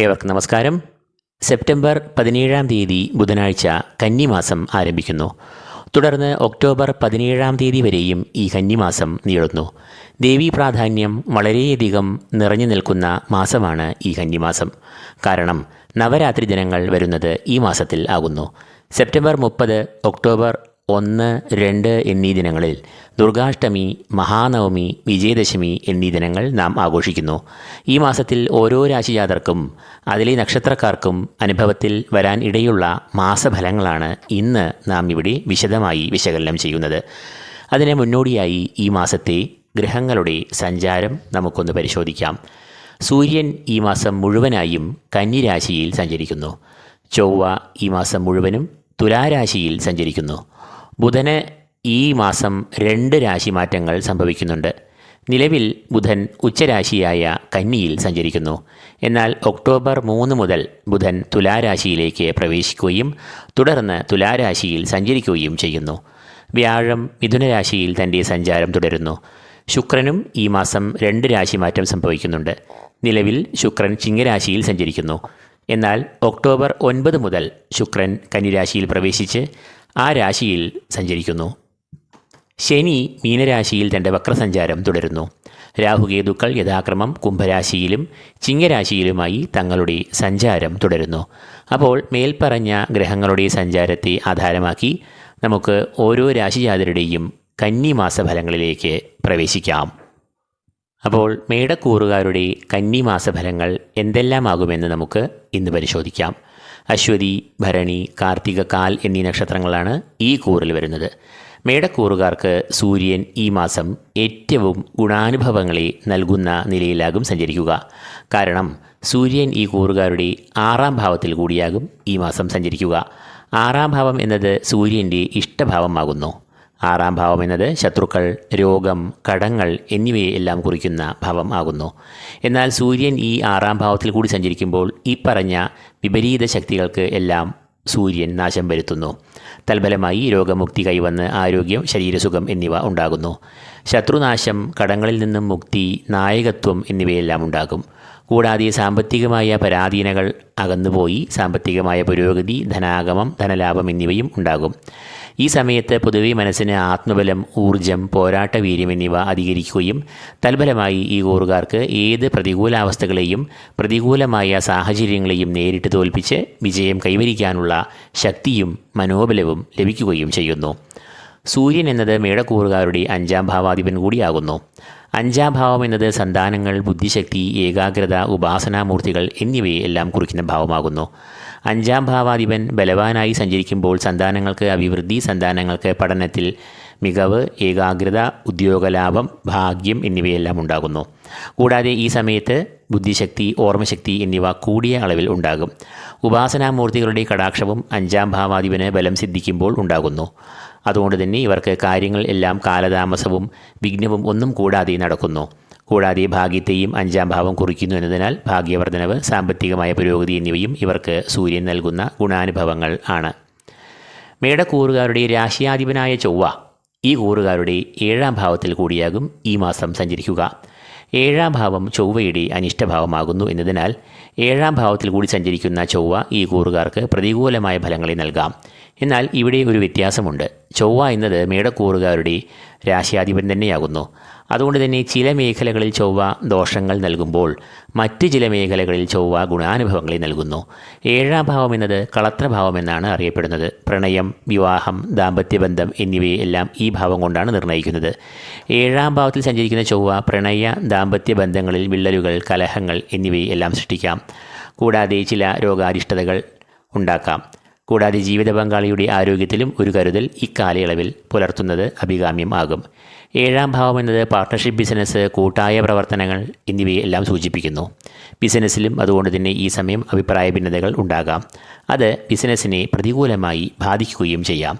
ഏവർക്കും നമസ്കാരം. സെപ്റ്റംബർ പതിനേഴാം തീയതി ബുധനാഴ്ച കന്നിമാസം ആരംഭിക്കുന്നു. തുടർന്ന് ഒക്ടോബർ പതിനേഴാം തീയതി വരെയും ഈ കന്നിമാസം നീളുന്നു. ദേവീ പ്രാധാന്യം വളരെയധികം നിറഞ്ഞു നിൽക്കുന്ന മാസമാണ് ഈ കന്നിമാസം. കാരണം നവരാത്രി ദിനങ്ങൾ വരുന്നത് ഈ മാസത്തിൽ ആകുന്നു. സെപ്റ്റംബർ മുപ്പത് ഒക്ടോബർ ഒന്ന് രണ്ട് എന്നീ ദിനങ്ങളിൽ ദുർഗാഷ്ടമി മഹാനവമി വിജയദശമി എന്നീ ദിനങ്ങൾ നാം ആഘോഷിക്കുന്നു. ഈ മാസത്തിൽ ഓരോ രാശിജാതർക്കും അതിലെ നക്ഷത്രക്കാർക്കും അനുഭവത്തിൽ വരാൻ ഇടയുള്ള മാസഫലങ്ങളാണ് ഇന്ന് നാം ഇവിടെ വിശദമായി വിശകലനം ചെയ്യുന്നത്. അതിന് മുന്നോടിയായി ഈ മാസത്തെ ഗ്രഹങ്ങളുടെ സഞ്ചാരം നമുക്കൊന്ന് പരിശോധിക്കാം. സൂര്യൻ ഈ മാസം മുഴുവനായും കന്നിരാശിയിൽ സഞ്ചരിക്കുന്നു. ചൊവ്വ ഈ മാസം മുഴുവനും തുലാരാശിയിൽ സഞ്ചരിക്കുന്നു. ബുധന് ഈ മാസം രണ്ട് രാശി മാറ്റങ്ങൾ സംഭവിക്കുന്നുണ്ട്. നിലവിൽ ബുധൻ ഉച്ചരാശിയായ കന്നിയിൽ സഞ്ചരിക്കുന്നു. എന്നാൽ ഒക്ടോബർ മൂന്ന് മുതൽ ബുധൻ തുലാരാശിയിലേക്ക് പ്രവേശിക്കുകയും തുടർന്ന് തുലാരാശിയിൽ സഞ്ചരിക്കുകയും ചെയ്യുന്നു. വ്യാഴം മിഥുനരാശിയിൽ തന്റെ സഞ്ചാരം തുടരുന്നു. ശുക്രനും ഈ മാസം രണ്ട് രാശി മാറ്റം സംഭവിക്കുന്നുണ്ട്. നിലവിൽ ശുക്രൻ ചിങ്ങരാശിയിൽ സഞ്ചരിക്കുന്നു. എന്നാൽ ഒക്ടോബർ ഒൻപത് മുതൽ ശുക്രൻ കന്നിരാശിയിൽ പ്രവേശിച്ച് ആ രാശിയിൽ സഞ്ചരിക്കുന്നു. ശനി മീനരാശിയിൽ തന്റെ വക്രസഞ്ചാരം തുടരുന്നു. രാഹുകേതുക്കൾ യഥാക്രമം കുംഭരാശിയിലും ചിങ്ങരാശിയിലുമായി തങ്ങളുടെ സഞ്ചാരം തുടരുന്നു. അപ്പോൾ മേൽപ്പറഞ്ഞ ഗ്രഹങ്ങളുടെ സഞ്ചാരത്തെ ആധാരമാക്കി നമുക്ക് ഓരോ രാശിജാതരുടെയും കന്നിമാസ ഫലങ്ങളിലേക്ക് പ്രവേശിക്കാം. അപ്പോൾ മേടക്കൂറുകാരുടെ കന്നിമാസ ഫലങ്ങൾ എന്തെല്ലാമാകുമെന്ന് നമുക്ക് ഇന്ന് പരിശോധിക്കാം. അശ്വതി ഭരണി കാർത്തിക കാൽ എന്നീ നക്ഷത്രങ്ങളാണ് ഈ കൂറിൽ വരുന്നത്. മേടക്കൂറുകാർക്ക് സൂര്യൻ ഈ മാസം ഏറ്റവും ഗുണാനുഭവങ്ങളെ നൽകുന്ന നിലയിലാകും സഞ്ചരിക്കുക. കാരണം സൂര്യൻ ഈ കൂറുകാരുടെ ആറാം ഭാവത്തിൽ കൂടിയാകും ഈ മാസം സഞ്ചരിക്കുക. ആറാം ഭാവം എന്നത് സൂര്യന്റെ ഇഷ്ടഭാവമാകുന്നു. ആറാം ഭാവം എന്നത് ശത്രുക്കൾ രോഗം കടങ്ങൾ എന്നിവയെല്ലാം കുറിക്കുന്ന ഭാവം ആകുന്നു. എന്നാൽ സൂര്യൻ ഈ ആറാം ഭാവത്തിൽ കൂടി സഞ്ചരിക്കുമ്പോൾ ഈ പറഞ്ഞ വിപരീത ശക്തികൾക്ക് എല്ലാം സൂര്യൻ നാശം വരുത്തുന്നു. തൽഫലമായി രോഗമുക്തി കൈവന്ന് ആരോഗ്യം ശരീരസുഖം എന്നിവ ഉണ്ടാകുന്നു. ശത്രുനാശം കടങ്ങളിൽ നിന്നും മുക്തി നായകത്വം എന്നിവയെല്ലാം ഉണ്ടാകും. കൂടാതെ സാമ്പത്തികമായ പരാധീനകൾ അകന്നുപോയി സാമ്പത്തികമായ പുരോഗതി ധനാഗമം ധനലാഭം എന്നിവയും ഉണ്ടാകും. ഈ സമയത്ത് പൊതുവെ മനസ്സിന് ആത്മബലം ഊർജം പോരാട്ട വീര്യം എന്നിവ അധികരിക്കുകയും തൽഫലമായി ഈ കൂറുകാർക്ക് ഏത് പ്രതികൂലാവസ്ഥകളെയും പ്രതികൂലമായ സാഹചര്യങ്ങളെയും നേരിട്ട് തോൽപ്പിച്ച് വിജയം കൈവരിക്കാനുള്ള ശക്തിയും മനോബലവും ലഭിക്കുകയും ചെയ്യുന്നു. സൂര്യൻ എന്നത് മേടക്കൂറുകാരുടെ അഞ്ചാം ഭാവാധിപൻ കൂടിയാകുന്നു. അഞ്ചാം ഭാവം എന്നത് സന്താനങ്ങൾ ബുദ്ധിശക്തി ഏകാഗ്രത ഉപാസനാമൂർത്തികൾ എന്നിവയെ എല്ലാം കുറിക്കുന്ന ഭാവമാകുന്നു. അഞ്ചാം ഭാവാധിപൻ ബലവാനായി സഞ്ചരിക്കുമ്പോൾ സന്താനങ്ങൾക്ക് അഭിവൃദ്ധി സന്താനങ്ങൾക്ക് പഠനത്തിൽ മികവ് ഏകാഗ്രത ഉദ്യോഗലാഭം ഭാഗ്യം എന്നിവയെല്ലാം ഉണ്ടാകുന്നു. കൂടാതെ ഈ സമയത്ത് ബുദ്ധിശക്തി ഓർമ്മശക്തി എന്നിവ കൂടിയ അളവിൽ ഉണ്ടാകും. ഉപാസനാമൂർത്തികളുടെ കടാക്ഷവും അഞ്ചാം ഭാവാധിപന് ബലം സിദ്ധിക്കുമ്പോൾ ഉണ്ടാകുന്നു. അതുകൊണ്ട് തന്നെ ഇവർക്ക് കാര്യങ്ങൾ എല്ലാം കാലതാമസവും വിഘ്നവും ഒന്നും കൂടാതെ നടക്കുന്നു. കൂടാതെ ഭാഗ്യത്തെയും അഞ്ചാം ഭാവം കുറിക്കുന്നു എന്നതിനാൽ ഭാഗ്യവർദ്ധനവ് സാമ്പത്തികമായ പുരോഗതി എന്നിവയും ഇവർക്ക് സൂര്യൻ നൽകുന്ന ഗുണാനുഭവങ്ങൾ ആണ്. മേടക്കൂറുകാരുടെ രാശിയാധിപനായ ചൊവ്വ ഈ കൂറുകാരുടെ ഏഴാം ഭാവത്തിൽ കൂടിയാകും ഈ മാസം സഞ്ചരിക്കുക. ഏഴാം ഭാവം ചൊവ്വയുടെ അനിഷ്ടഭാവമാകുന്നു എന്നതിനാൽ ഏഴാം ഭാവത്തിൽ കൂടി സഞ്ചരിക്കുന്ന ചൊവ്വ ഈ കൂറുകാർക്ക് പ്രതികൂലമായ ഫലങ്ങളെ നൽകാം. എന്നാൽ ഇവിടെ ഒരു വ്യത്യാസമുണ്ട്. ചൊവ്വ എന്നത് മേടക്കൂറുകാരുടെ രാശിയാധിപൻ തന്നെയാകുന്നു. അതുകൊണ്ട് തന്നെ ചില മേഖലകളിൽ ചൊവ്വ ദോഷങ്ങൾ നൽകുമ്പോൾ മറ്റ് ചില മേഖലകളിൽ ചൊവ്വ ഗുണാനുഭവങ്ങളെ നൽകുന്നു. ഏഴാം ഭാവം എന്നത് കളത്രഭാവം എന്നാണ് അറിയപ്പെടുന്നത്. പ്രണയം വിവാഹം ദാമ്പത്യബന്ധം എന്നിവയെല്ലാം ഈ ഭാവം കൊണ്ടാണ് നിർണയിക്കുന്നത് ഏഴാം ഭാവത്തിൽ സഞ്ചരിക്കുന്ന ചൊവ്വ പ്രണയ ദാമ്പത്യ ബന്ധങ്ങളിൽ വിള്ളലുകൾ കലഹങ്ങൾ എന്നിവയെല്ലാം സൃഷ്ടിക്കാം. കൂടാതെ ചില രോഗാരിഷ്ടതകൾ ഉണ്ടാക്കാം. കൂടാതെ ജീവിത പങ്കാളിയുടെ ആരോഗ്യത്തിലും ഒരു കരുതൽ ഇക്കാലയളവിൽ പുലർത്തുന്നത് അഭികാമ്യം ആകും ഏഴാം ഭാവം എന്നത് പാർട്ട്ണർഷിപ്പ് ബിസിനസ് കൂട്ടായ പ്രവർത്തനങ്ങൾ എന്നിവയെല്ലാം സൂചിപ്പിക്കുന്നു. ബിസിനസ്സിലും അതുകൊണ്ട് തന്നെ ഈ സമയം അഭിപ്രായ ഭിന്നതകൾ ഉണ്ടാകാം. അത് ബിസിനസ്സിനെ പ്രതികൂലമായി ബാധിക്കുകയും ചെയ്യാം.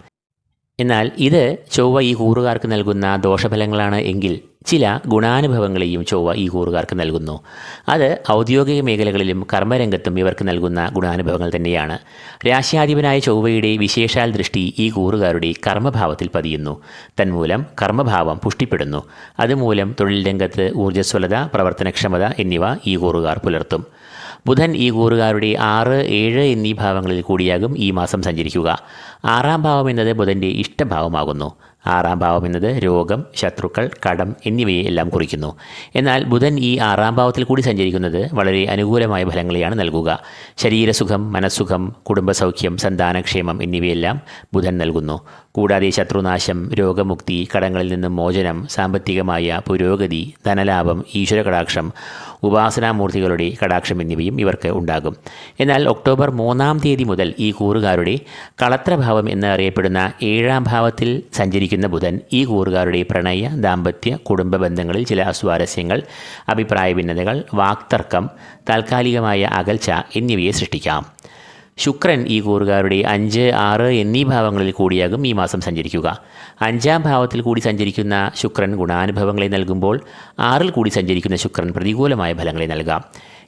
എന്നാൽ ഇത് ചൊവ്വ ഈ കൂറുകാർക്ക് നൽകുന്ന ദോഷഫലങ്ങളാണ് എങ്കിൽ ചില ഗുണാനുഭവങ്ങളെയും ചൊവ്വ ഈ കൂറുകാർക്ക് നൽകുന്നു. അത് ഔദ്യോഗിക മേഖലകളിലും കർമ്മരംഗത്തും ഇവർക്ക് നൽകുന്ന ഗുണാനുഭവങ്ങൾ തന്നെയാണ്. രാശ്യാധിപനായ ചൊവ്വയുടെ വിശേഷാൽ ദൃഷ്ടി ഈ കൂറുകാരുടെ കർമ്മഭാവത്തിൽ പതിയുന്നു. തന്മൂലം കർമ്മഭാവം പുഷ്ടിപ്പെടുന്നു. അതുമൂലം തൊഴിൽ രംഗത്ത് ഊർജസ്വലത പ്രവർത്തനക്ഷമത എന്നിവ ഈ കൂറുകാർ പുലർത്തും. ബുധൻ ഈ കൂറുകാരുടെ ആറ് ഏഴ് എന്നീ ഭാവങ്ങളിൽ കൂടിയാകും ഈ മാസം സഞ്ചരിക്കുക. ആറാം ഭാവം എന്നത് ബുധന്റെ ഇഷ്ടഭാവമാകുന്നു. ആറാം ഭാവം എന്നത് രോഗം ശത്രുക്കൾ കടം എന്നിവയെ എല്ലാം കുറിക്കുന്നു. എന്നാൽ ബുധൻ ഈ ആറാം ഭാവത്തിൽ കൂടി സഞ്ചരിക്കുന്നത് വളരെ അനുകൂലമായ ഫലങ്ങളെയാണ് നൽകുക. ശരീരസുഖം മനസ്സുഖം കുടുംബസൗഖ്യം സന്താനക്ഷേമം എന്നിവയെല്ലാം ബുധൻ നൽകുന്നു. കൂടാതെ ശത്രുനാശം രോഗമുക്തി കടങ്ങളിൽ നിന്നും മോചനം സാമ്പത്തികമായ പുരോഗതി ധനലാഭം ഈശ്വര കടാക്ഷം ഉപാസനാമൂർത്തികളുടെ കടാക്ഷം എന്നിവയും ഇവർക്ക് ഉണ്ടാകും. എന്നാൽ ഒക്ടോബർ മൂന്നാം തീയതി മുതൽ ഈ കൂറുകാരുടെ കളത്രഭാവം എന്നറിയപ്പെടുന്ന ഏഴാം ഭാവത്തിൽ സഞ്ചരിക്കുന്ന ബുധൻ ഈ കൂറുകാരുടെ പ്രണയ ദാമ്പത്യ കുടുംബ ബന്ധങ്ങളിൽ ചില അസ്വാരസ്യങ്ങൾ അഭിപ്രായ ഭിന്നതകൾ വാക്തർക്കം താൽക്കാലികമായ അകൽച്ച എന്നിവയെ സൃഷ്ടിക്കാം. ശുക്രൻ ഈ കൂറുകാരുടെ അഞ്ച് ആറ് എന്നീ ഭാവങ്ങളിൽ കൂടിയാകും ഈ മാസം സഞ്ചരിക്കുക. അഞ്ചാം ഭാവത്തിൽ കൂടി സഞ്ചരിക്കുന്ന ശുക്രൻ ഗുണാനുഭവങ്ങളെ നൽകുമ്പോൾ ആറിൽ കൂടി സഞ്ചരിക്കുന്ന ശുക്രൻ പ്രതികൂലമായ ഫലങ്ങളെ നൽകാം.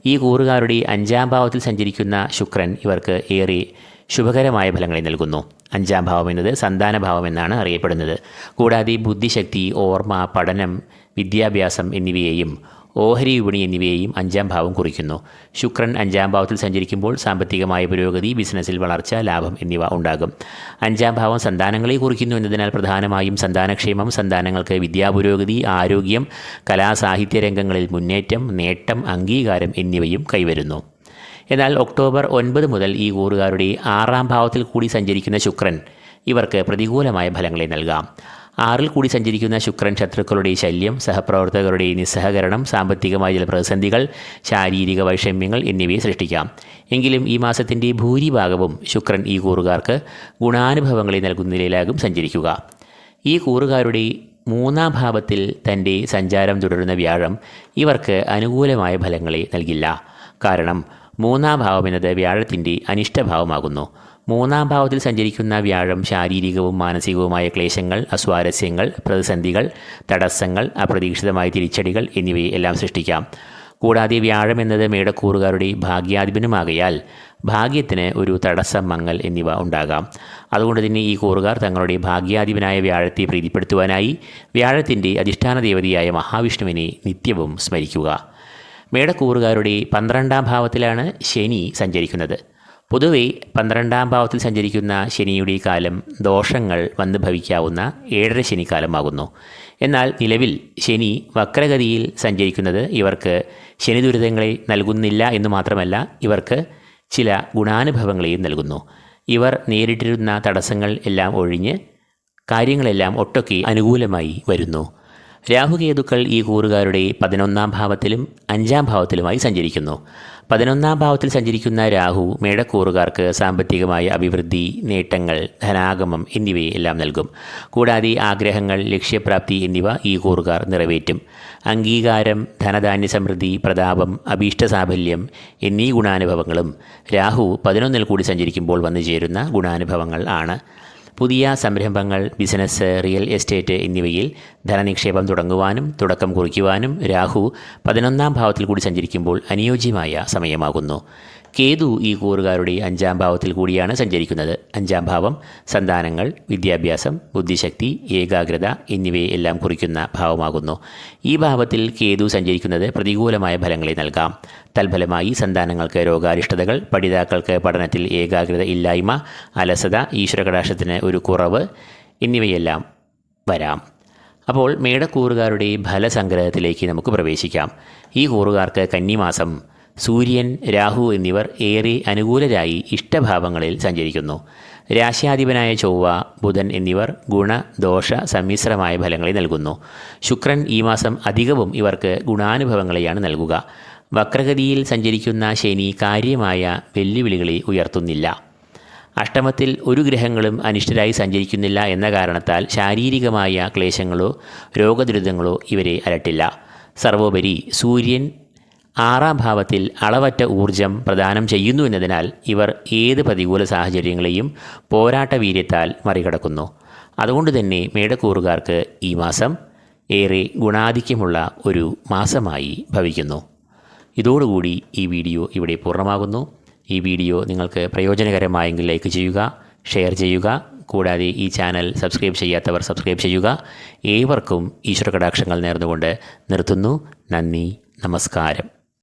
ഈ കൂറുകാരുടെ അഞ്ചാം ഭാവത്തിൽ സഞ്ചരിക്കുന്ന ശുക്രൻ ഇവർക്ക് ഏറെ ശുഭകരമായ ഫലങ്ങളെ നൽകുന്നു. അഞ്ചാം ഭാവം എന്നത് സന്താനഭാവം എന്നാണ് അറിയപ്പെടുന്നത്. കൂടാതെ ബുദ്ധിശക്തി ഓർമ്മ പഠനം വിദ്യാഭ്യാസം എന്നിവയെയും ഓഹരി വിപണി എന്നിവയെയും അഞ്ചാം ഭാവം കുറിക്കുന്നു. ശുക്രൻ അഞ്ചാം ഭാവത്തിൽ സഞ്ചരിക്കുമ്പോൾ സാമ്പത്തികമായ പുരോഗതി ബിസിനസ്സിൽ വളർച്ച ലാഭം എന്നിവ ഉണ്ടാകും. അഞ്ചാം ഭാവം സന്താനങ്ങളെ കുറിക്കുന്നു എന്നതിനാൽ പ്രധാനമായും സന്താനക്ഷേമം സന്താനങ്ങൾക്ക് വിദ്യാപുരോഗതി ആരോഗ്യം കലാസാഹിത്യ രംഗങ്ങളിൽ മുന്നേറ്റം നേട്ടം അംഗീകാരം എന്നിവയും കൈവരുന്നു. എന്നാൽ ഒക്ടോബർ ഒൻപത് മുതൽ ഈ കൂറുകാരുടെ ആറാം ഭാവത്തിൽ കൂടി സഞ്ചരിക്കുന്ന ശുക്രൻ ഇവർക്ക് പ്രതികൂലമായ ഫലങ്ങളെ നൽകാം. ആറിൽ കൂടി സഞ്ചരിക്കുന്ന ശുക്രൻ ശത്രുക്കളുടെ ശല്യം സഹപ്രവർത്തകരുടെ നിസ്സഹകരണം സാമ്പത്തികമായ ചില പ്രതിസന്ധികൾ ശാരീരിക വൈഷമ്യങ്ങൾ എന്നിവയെ സൃഷ്ടിക്കാം. എങ്കിലും ഈ മാസത്തിന്റെ ഭൂരിഭാഗവും ശുക്രൻ ഈ കൂറുകാർക്ക് ഗുണാനുഭവങ്ങളെ നൽകുന്ന നിലയിലാകും സഞ്ചരിക്കുക. ഈ കൂറുകാരുടെ മൂന്നാം ഭാവത്തിൽ തന്റെ സഞ്ചാരം തുടരുന്ന വ്യാഴം ഇവർക്ക് അനുകൂലമായ ഫലങ്ങളെ നൽകില്ല. കാരണം മൂന്നാം ഭാവം എന്നത് വ്യാഴത്തിന്റെ അനിഷ്ടഭാവമാകുന്നു. മൂന്നാം ഭാവത്തിൽ സഞ്ചരിക്കുന്ന വ്യാഴം ശാരീരികവും മാനസികവുമായ ക്ലേശങ്ങൾ അസ്വാരസ്യങ്ങൾ പ്രതിസന്ധികൾ തടസ്സങ്ങൾ അപ്രതീക്ഷിതമായ തിരിച്ചടികൾ എന്നിവയെ എല്ലാം സൃഷ്ടിക്കാം. കൂടാതെ വ്യാഴം എന്നത് മേടക്കൂറുകാരുടെ ഭാഗ്യാധിപനുമാകയാൽ ഭാഗ്യത്തിന് ഒരു തടസ്സം മങ്ങൽ എന്നിവ ഉണ്ടാകാം. അതുകൊണ്ട് തന്നെ ഈ കൂറുകാർ തങ്ങളുടെ ഭാഗ്യാധിപനായ വ്യാഴത്തെ പ്രീതിപ്പെടുത്തുവാനായി വ്യാഴത്തിന്റെ അധിഷ്ഠാന ദേവതയായ മഹാവിഷ്ണുവിനെ നിത്യവും സ്മരിക്കുക. മേടക്കൂറുകാരുടെ പന്ത്രണ്ടാം ഭാവത്തിലാണ് ശനി സഞ്ചരിക്കുന്നത്. പൊതുവെ പന്ത്രണ്ടാം ഭാവത്തിൽ സഞ്ചരിക്കുന്ന ശനിയുടെ കാലം ദോഷങ്ങൾ വന്ന് ഭവിക്കാവുന്ന ഏഴര ശനിക്കാലമാകുന്നു. എന്നാൽ നിലവിൽ ശനി വക്രഗതിയിൽ സഞ്ചരിക്കുന്നത് ഇവർക്ക് ശനി ദുരിതങ്ങളെ നൽകുന്നില്ല എന്ന് മാത്രമല്ല ഇവർക്ക് ചില ഗുണാനുഭവങ്ങളെയും നൽകുന്നു. ഇവർ നേരിട്ടിരുന്ന തടസ്സങ്ങൾ എല്ലാം ഒഴിഞ്ഞ് കാര്യങ്ങളെല്ലാം ഒട്ടൊക്കെ അനുകൂലമായി വരുന്നു. രാഹുകേതുക്കൾ ഈ കൂറുകാരുടെ പതിനൊന്നാം ഭാവത്തിലും അഞ്ചാം ഭാവത്തിലുമായി സഞ്ചരിക്കുന്നു. പതിനൊന്നാം ഭാവത്തിൽ സഞ്ചരിക്കുന്ന രാഹു മേടക്കൂറുകാർക്ക് സാമ്പത്തികമായ അഭിവൃദ്ധി നേട്ടങ്ങൾ ധനാഗമം എന്നിവയെ എല്ലാം നൽകും. കൂടാതെ ആഗ്രഹങ്ങൾ ലക്ഷ്യപ്രാപ്തി എന്നിവ ഈ കൂറുകാർ നിറവേറ്റും. അംഗീകാരം ധനധാന്യ സമൃദ്ധി പ്രതാപം അഭീഷ്ട സാഫല്യം എന്നീ ഗുണാനുഭവങ്ങളും രാഹു പതിനൊന്നിൽ കൂടി സഞ്ചരിക്കുമ്പോൾ വന്നു ചേരുന്ന ഗുണാനുഭവങ്ങൾ ആണ്. പുതിയ സംരംഭങ്ങൾ ബിസിനസ് റിയൽ എസ്റ്റേറ്റ് എന്നിവയിൽ ധനനിക്ഷേപം തുടങ്ങുവാനും തുടക്കം കുറിക്കുവാനും രാഹു പതിനൊന്നാം ഭാവത്തിൽ കൂടി സഞ്ചരിക്കുമ്പോൾ അനുയോജ്യമായ സമയമാകുന്നു. കേതു ഈ കൂറുകാരുടെ അഞ്ചാം ഭാവത്തിൽ കൂടിയാണ് സഞ്ചരിക്കുന്നത്. അഞ്ചാം ഭാവം സന്താനങ്ങൾ വിദ്യാഭ്യാസം ബുദ്ധിശക്തി ഏകാഗ്രത എന്നിവയെ എല്ലാം കുറിക്കുന്ന ഭാവമാകുന്നു. ഈ ഭാവത്തിൽ കേതു സഞ്ചരിക്കുന്നത് പ്രതികൂലമായ ഫലങ്ങളെ നൽകാം. തൽഫലമായി സന്താനങ്ങൾക്ക് രോഗാരിഷ്ടതകൾ പഠിതാക്കൾക്ക് പഠനത്തിൽ ഏകാഗ്രത ഇല്ലായ്മ അലസത ഈശ്വരകടാക്ഷത്തിന് ഒരു കുറവ് എന്നിവയെല്ലാം വരാം. അപ്പോൾ മേടക്കൂറുകാരുടെ ഫലസംഗ്രഹത്തിലേക്ക് നമുക്ക് പ്രവേശിക്കാം. ഈ കൂറുകാർക്ക് കന്നിമാസം സൂര്യൻ രാഹു എന്നിവർ ഏറെ അനുകൂലരായി ഇഷ്ടഭാവങ്ങളിൽ സഞ്ചരിക്കുന്നു. രാശ്യാധിപനായ ചൊവ്വ ബുധൻ എന്നിവർ ഗുണ ദോഷ സമ്മിശ്രമായ ഫലങ്ങളെ നൽകുന്നു. ശുക്രൻ ഈ മാസം അധികവും ഇവർക്ക് ഗുണാനുഭവങ്ങളെയാണ് നൽകുക. വക്രഗതിയിൽ സഞ്ചരിക്കുന്ന ശനി കാര്യമായ വെല്ലുവിളികളെ ഉയർത്തുന്നില്ല. അഷ്ടമത്തിൽ ഒരു ഗ്രഹങ്ങളും അനിഷ്ടരായി സഞ്ചരിക്കുന്നില്ല എന്ന കാരണത്താൽ ശാരീരികമായ ക്ലേശങ്ങളോ രോഗദുരിതങ്ങളോ ഇവരെ അലട്ടില്ല. സർവോപരി സൂര്യൻ ആറാം ഭാവത്തിൽ അളവറ്റ ഊർജം പ്രദാനം ചെയ്യുന്നു എന്നതിനാൽ ഇവർ ഏത് പ്രതികൂല സാഹചര്യങ്ങളെയും പോരാട്ട വീര്യത്താൽ മറികടക്കുന്നു. അതുകൊണ്ട് തന്നെ മേടക്കൂറുകാർക്ക് ഈ മാസം ഏറെ ഗുണാധിക്യമുള്ള ഒരു മാസമായി ഭവിക്കുന്നു. ഇതോടുകൂടി ഈ വീഡിയോ ഇവിടെ പൂർണമാകുന്നു. ഈ വീഡിയോ നിങ്ങൾക്ക് പ്രയോജനകരമായെങ്കിൽ ലൈക്ക് ചെയ്യുക ഷെയർ ചെയ്യുക കൂടാതെ ഈ ചാനൽ സബ്സ്ക്രൈബ് ചെയ്യാത്തവർ സബ്സ്ക്രൈബ് ചെയ്യുക. ഏവർക്കും ഈശ്വര കടാക്ഷങ്ങൾ നേർന്നുകൊണ്ട് നിർത്തുന്നു. നന്ദി നമസ്കാരം.